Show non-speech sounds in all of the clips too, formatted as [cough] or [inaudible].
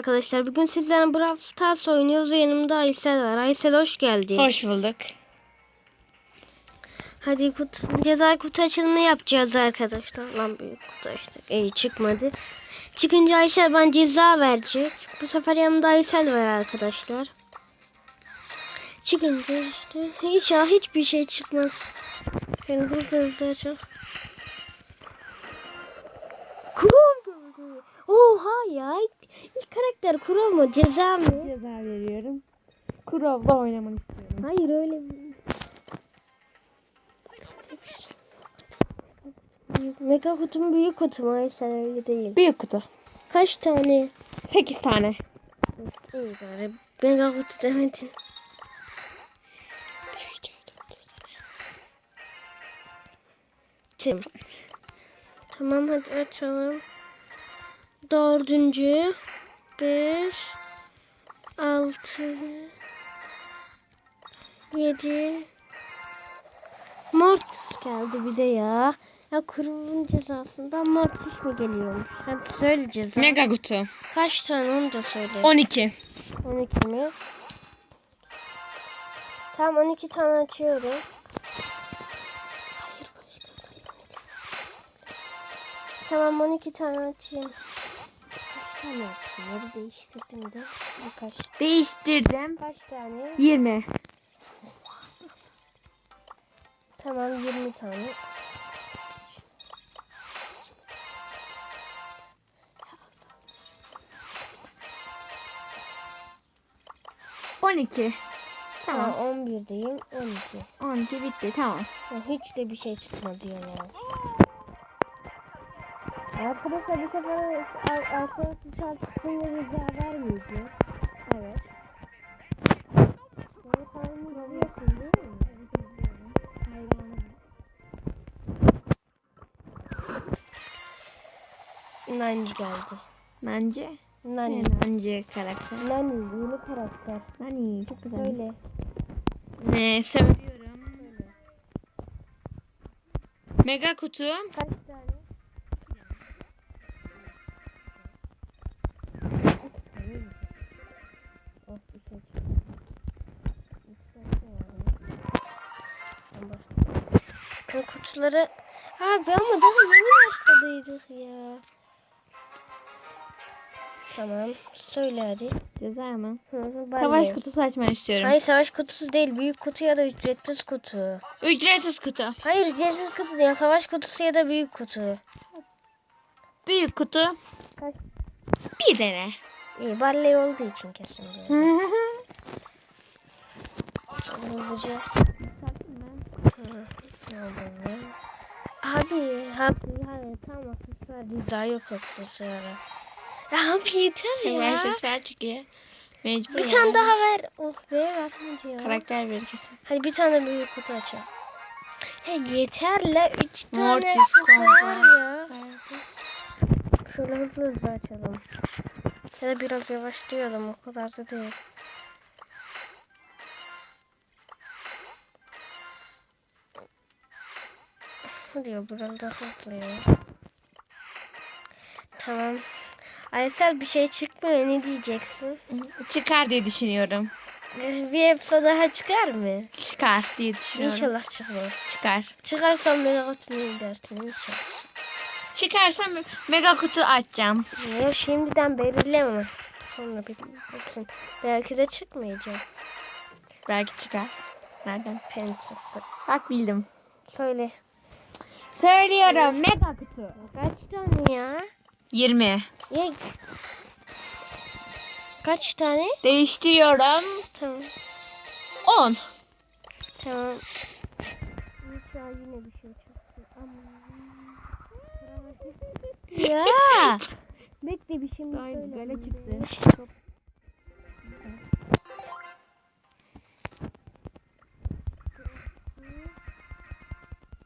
Arkadaşlar bugün sizlerle Brawl Stars oynuyoruz ve yanımda Aysel var. Aysel hoş geldin. Hoş bulduk. Hadi kut, ceza kutu açılımı yapacağız arkadaşlar. Lan büyük kutu açtık. İyi çıkmadı. Çıkınca Aysel bana ceza verecek. Bu sefer yanımda Aysel var arkadaşlar. Çıkınca işte inşallah hiçbir şey çıkmaz. Ben hızlı hızlı açalım. Mu? Oha ya. İlk, karakter kurov mu? Ceza mı? Ceza veriyorum. Kurov'la oynamanı istiyorum. Hayır öyle mega kutu mu büyük kutu mu? Hayır sen öyle değil. Büyük kutu. Kaç tane? 8 tane. İyi bari. Mega kutu demedin. Tamam. Tamam hadi açalım. Dördüncü. Beş. Altı. Yedi. Mortis geldi bir de ya. Ya kurulun cezasından Mortis mi geliyormuş? Hadi söyle ceza. Mega kutu. Kaç tane onu da söyle. 12. 12 mi? Tamam 12 tane açıyorum. Tamam 12 tane açayım. Kaç tane açayım? Değiştirdim de. Birkaç. Değiştirdim. Kaç tane? 20. Tamam 20 tane. On 12. Tamam Tamam. 11'deyim. 12. 12 bitti tamam. Hiç de bir şey çıkmadı ya. Arkadaşlar bu sefer arkadaşlar şarkısını rica vermeyeceğim. Evet. Beni tahmin ediyorsun değil mi? Hayranım. Nancı geldi. Bence. Nani. Bence karakter. Nani yeni karakter. Nani çok güzel. Böyle. Ne seviyorum. Mega kutu. Kaç Ben kutuları... Abi ama daha yeni başladıydık ya. Tamam. Söyle hadi. Ceza mı? Savaş de. kutusu açmanı istiyorum. Hayır savaş kutusu değil. Büyük kutu ya da ücretsiz kutu. Ücretsiz kutu. Hayır ücretsiz kutu değil. Savaş kutusu ya da büyük kutu. Büyük kutu. Kaç? Bir tane. İyi barley olduğu için kesin. Hızlıca. Hı? Abi, abi, hayır tam aksesuar rica yok aksesuara. Abi yeter ya. Hemen sesler çıkıyor. Mecbur Bir ya. tane daha ver. Oh be vermedi ya. Karakter bir kesin. Hadi bir tane büyük kutu açalım. He yeter la. Üç tane Mortis aksesuar kombo. ya. Şöyle hızlı hızlı açalım. Ya da biraz yavaşlayalım o kadar da değil. Biraz daha hızlı ya. Tamam. Aysel bir şey çıkmıyor ne diyeceksin? Çıkar diye düşünüyorum. Bir episode daha çıkar mı? Çıkar diye düşünüyorum. İnşallah çıkmaz. Çıkar. Çıkarsam beni atmayı dersin inşallah. Çıkarsam mega kutu açacağım. Ya şimdiden belirleme. Sonra bilirsin. Belki de çıkmayacak. Belki çıkar. Nereden? Pen çıktı. Bak bildim. Söyle. Söylüyorum mega kutu. Kaç tane ya? 20. Ya... Kaç tane? Değiştiriyorum. Tamam. 10. Tamam. İnşallah yine bir şey çıksın. Aman. ya. [laughs] Bekle bir şimdi Ay, söyle. gale çıktı. Çok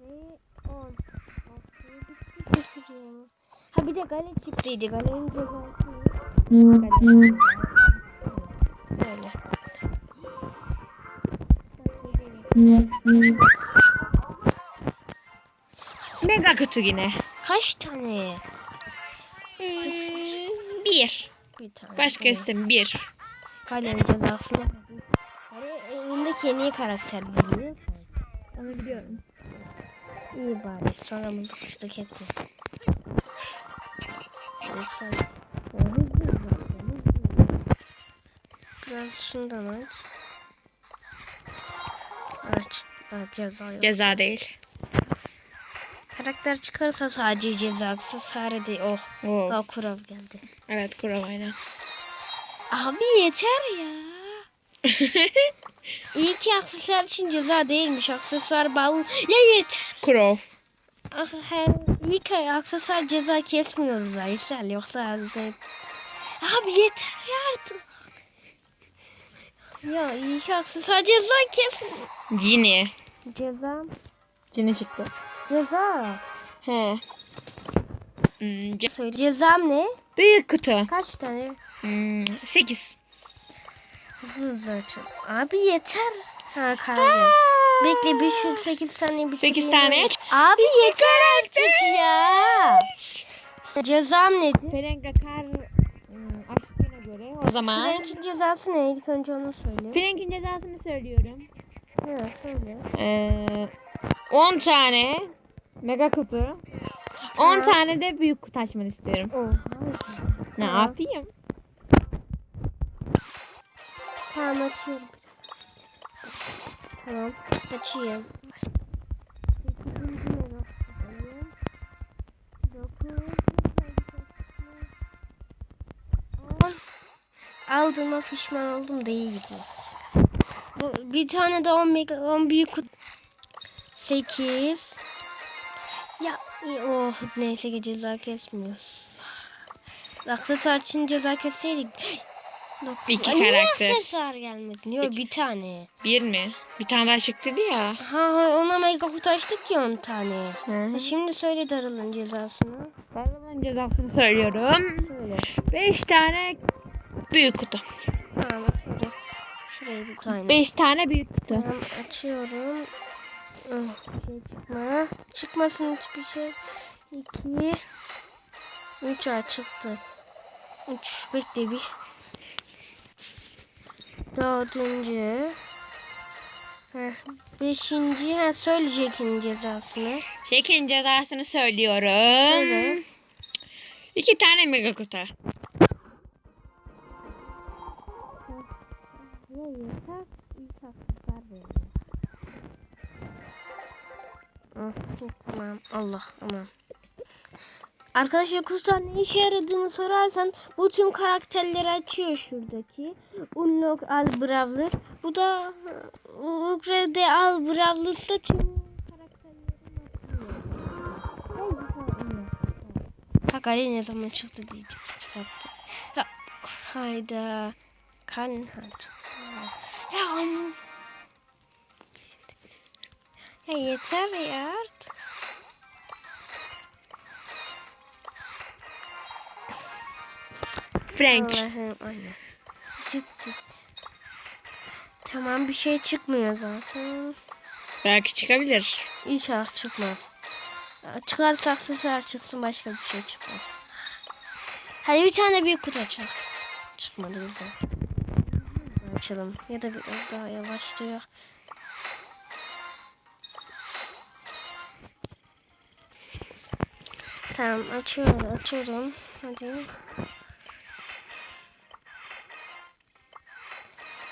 Ve 10. Ha bir de gale çıktıydı. Galenin cezası. Gale. Böyle. Mega kutu yine. Kaç tane? Hmm, bir. Bir tane. Başka istem bir. Kalem cezasını. Hani önündeki en iyi karakter biliyor. Onu biliyorum. İyi bari. Sonra mızıkıştık etti. Yoksa... Hızlı. Biraz şundan aç. Aç. Aç ceza yok. Ceza değil. Karakter çıkarsa sadece ceza. Aksesuarı değil. Oh. Oo. Oh kurav geldi. Evet kural aynen. Abi yeter ya. [laughs] İyi ki aksesuar için ceza değilmiş. Aksesuar bağlı. Ya yeter. Kural. Ah, he, iyi ki aksesuar ceza kesmiyoruz Aysel. Yoksa zevk. Abi yeter ya artık. Ya iyi ki aksesuar ceza kesmiyor. Cini. Ceza. Cini çıktı. Ceza. He. Hmm, ce- Söyle. Cezam ne? büyük kutu. Kaç tane? Hmm, 8. Hızlı açalım. Abi yeter. Ha kaldı. Bekle bir şu 8 tane bitireyim. Sekiz tane öyle. aç. Abi yeter artık ya. Cezam nedir? Ferenga kar hmm, açtığına göre o zaman. Frank'in cezası ne? İlk önce onu söyle. Frank'in cezasını söylüyorum. Ha, söyle. Ee, 10 tane mega kutu. 10 Ha. tane de büyük kutu açmanı istiyorum. Oha. Ne Tamam. yapayım? Tamam açıyorum. Tamam açayım. Sekizinci megabayım. Dokuz. On. Aldığıma pişman oldum da iyi gidiyor. Bir tane de 10 mega 10 büyük kutu. 8. Ya oh neyse ceza kesmiyoruz. Aksesuar için ceza kesseydik. Dokuz. İki niye karakter. aksesuar gelmedi? Yok bir tane. Bir mi? Bir tane daha çıktı ya. Ha ha, ona mega kutu açtık ya 10 tane. Hı. Ha, Şimdi söyle Darıl'ın cezasını. Darıl'ın cezasını söylüyorum. Söyle. 5 tane büyük kutu. Tamam şuraya. Şuraya bir tane. 5 tane büyük kutu. Tamam açıyorum. Ah, şey çıkma. Çıkmasın hiçbir şey. 2 3 ay çıktı. 3 bekle bir. Dördüncü. Heh, beşinci. Ha söyle Jack'in cezasını. Çekin cezasını söylüyorum. Söyle. 2 tane mega kutu. Ya yeter. İlk haksızlar veriyor. Ah, Tamam. Allah aman. Arkadaşlar kuşlar ne işe yaradığını sorarsan bu tüm karakterleri açıyor şuradaki. Unlock Al Brawler. Bu da Ukrayna Al Brawler'da tüm. Hakari ne zaman çıktı diyecek çıkarttı. Ya, hayda. Kan Ya am- Ya yeter ya artık. Frank. Allah'ım anne. Cık cık. Tamam bir şey çıkmıyor zaten. Belki çıkabilir. İnşallah çıkmaz. Çıkarsa aksesuar çıksın başka bir şey çıkmaz. Hadi bir tane büyük kutu açalım. Çıkmadı bizden. Açalım. Ya da biraz daha yavaşlıyor. Tamam açıyorum açıyorum. Hadi.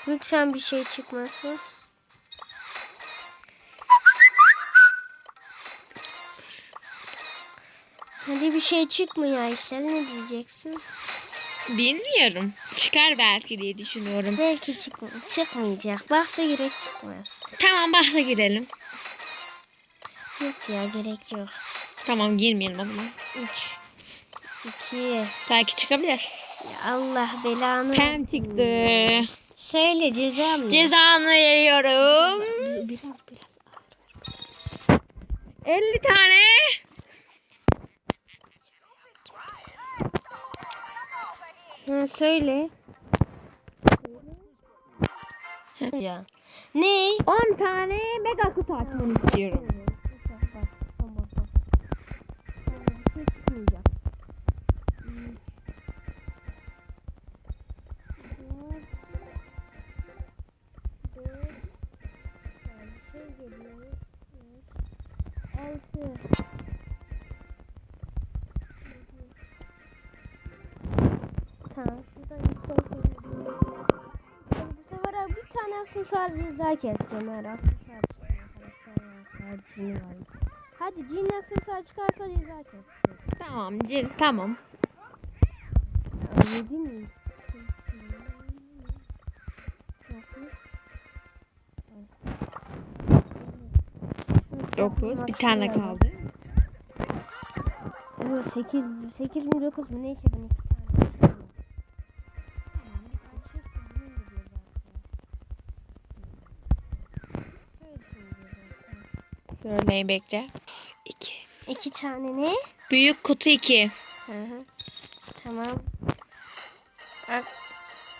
Lütfen bir şey çıkmasın. Hadi bir şey çıkmıyor Aysel ne diyeceksin? Bilmiyorum. Çıkar belki diye düşünüyorum. Belki çıkma çıkmayacak. Baksa gerek çıkmaz. Tamam bahse girelim. Yok ya gerek yok. Tamam girmeyelim o zaman. 3 2 Belki çıkabilir. Ya Allah belanı. Pem çıktı. Söyle cezam ne? Cezanı veriyorum. Bir- Biraz biraz. 50 tane. Ha, söyle. ya. Ne? 10 tane mega kutu açmanı istiyorum. Altı. Tamam. Aksesuar keseceğim. Her aksesuar cini. Hadi cin aksesuar çıkarsa ceza keseceğim. Tamam cin tamam. Anladın mı? 9 bir tane kaldı. 8 8 mi 9 mu neyse ben 2 tane. Görmeyi bekle. 2. 2 tane ne? Büyük kutu 2. Tamam. Bak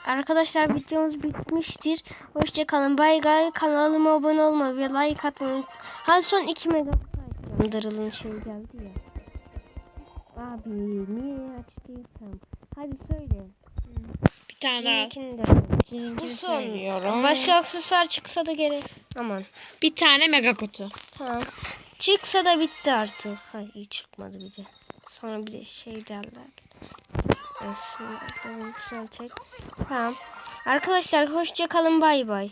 Arkadaşlar videomuz bitmiştir. Hoşça kalın. Bay bay. Kanalıma abone olmayı ve like atmayı Hadi son 2 megabayt açacağım. Darıl'ın şey geldi ya. Abi niye açtıysam. Hadi söyle. Bir tane daha. Bu son. Başka aksesuar çıksa da gerek. Aman. Bir tane mega kutu. Tamam. Çıksa da bitti artık. Hayır çıkmadı bir de. Sonra bir de şey derler. Şunu da yükseltecek. Tamam. Arkadaşlar hoşça kalın bay bay.